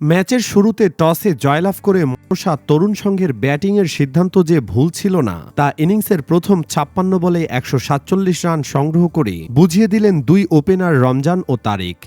ম্যাচের শুরুতে টসে জয়লাভ করে মশা তরুণ সংঘের ব্যাটিংয়ের সিদ্ধান্ত যে ভুল ছিল না, তা ইনিংসের প্রথম ছাপ্পান্ন বলে একশো সাতচল্লিশ রান সংগ্রহ করে বুঝিয়ে দিলেন দুই ওপেনার রমজান ও তারিক।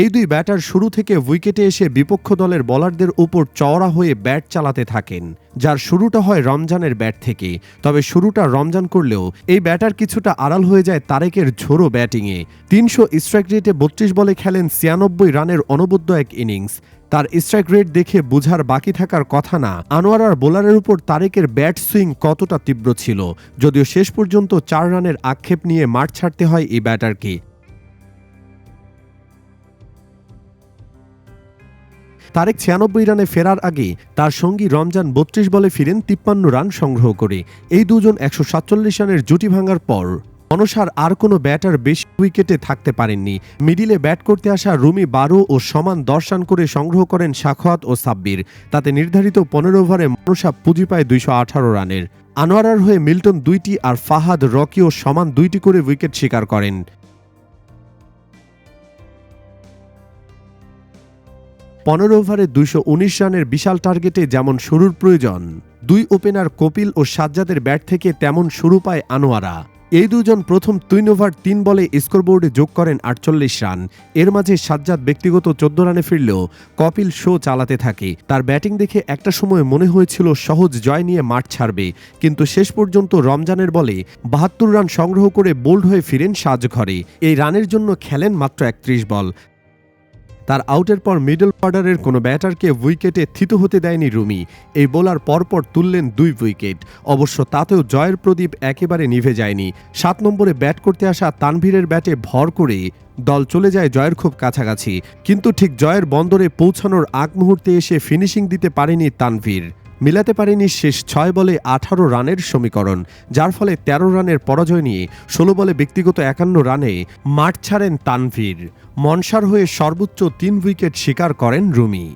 এই দুই ব্যাটার শুরু থেকে উইকেটে এসে বিপক্ষ দলের বলারদের উপর চওড়া হয়ে ব্যাট চালাতে থাকেন, যার শুরুটা হয় রমজানের ব্যাট থেকে। তবে শুরুটা রমজান করলেও এই ব্যাটার কিছুটা আড়াল হয়ে যায় তারেকের ঝোড়ো ব্যাটিংয়ে। তিনশো স্ট্রাইক রেটে বত্রিশ বলে খেলেন ছিয়ানব্বই রানের অনবদ্য এক ইনিংস। তার স্ট্রাইক রেট দেখে বুঝার বাকি থাকার কথা না, আনোয়ারার বোলারের উপর তারেকের ব্যাট সুইং কতটা তীব্র ছিল, যদিও শেষ পর্যন্ত চার রানের আক্ষেপ নিয়ে মাঠ ছাড়তে হয় এই ব্যাটারকে। তারেক ছিয়ানব্বই রানে ফেরার আগে তার সঙ্গী রমজান বত্রিশ বলে ফিরেন তিপ্পান্ন রান সংগ্রহ করে। এই দুজন একশো সাতচল্লিশ রানের জুটি ভাঙার পর অনসার আর কোনো ব্যাটার বেশি উইকেটে থাকতে পারেননি। মিডিলে ব্যাট করতে আসা রুমি বারো ও সমান দশ রান করে সংগ্রহ করেন সাখোয়াত ও সাব্বির। তাতে নির্ধারিত পনেরো ওভারে মনসা পুঁজি পায় দুইশো আঠারো রানের। আনোয়ারার হয়ে মিল্টন দুইটি আর ফাহাদ রকিও সমান দুইটি করে উইকেট শিকার করেন। পনেরো ওভারে দুইশো উনিশ রানের বিশাল টার্গেটে যেমন শুরুর প্রয়োজন, দুই ওপেনার কপিল ও সাজ্জাদের ব্যাট থেকে তেমন শুরু পায় আনোয়ারা। এই দুজন প্রথম তিন ওভার তিন বলে স্কোরবোর্ডে যোগ করেন আটচল্লিশ রান। এর মাঝে সাজ্জাদ ব্যক্তিগত চোদ্দ রানে ফিরলেও কপিল শো চালাতে থাকে। তার ব্যাটিং দেখে একটা সময় মনে হয়েছিল সহজ জয় নিয়ে মাঠ ছাড়বে, কিন্তু শেষ পর্যন্ত রমজানের বলে বাহাত্তর রান সংগ্রহ করে বোল্ড হয়ে ফিরেন সাজঘরে। এই রানের জন্য খেলেন মাত্র একত্রিশ বল। তার আউটের পর মিডল অর্ডারের কোনো ব্যাটারকে উইকেটে থিত হতে দেয়নি রুমি। এই বোলার পরপর তুললেন দুই উইকেট। অবশ্য তাতেও জয়ের প্রদীপ একেবারে নিভে যায়নি। সাত নম্বরে ব্যাট করতে আসা তানভীরের ব্যাটে ভর করে দল চলে যায় জয়ের খুব কাছাকাছি। কিন্তু ঠিক জয়ের বন্দরে পৌঁছানোর আগ মুহূর্তে এসে ফিনিশিং দিতে পারেনি তানভীর। মিলাতে পারেনি শেষ ছয় বলে আঠারো রানের সমীকরণ, যার ফলে ১৩ রানের পরাজয় নিয়ে ষোলো বলে ব্যক্তিগত একান্ন রানে মাঠ ছাড়েন তানভীর। মনসার হয়ে সর্বোচ্চ তিন উইকেট শিকার করেন রুমি।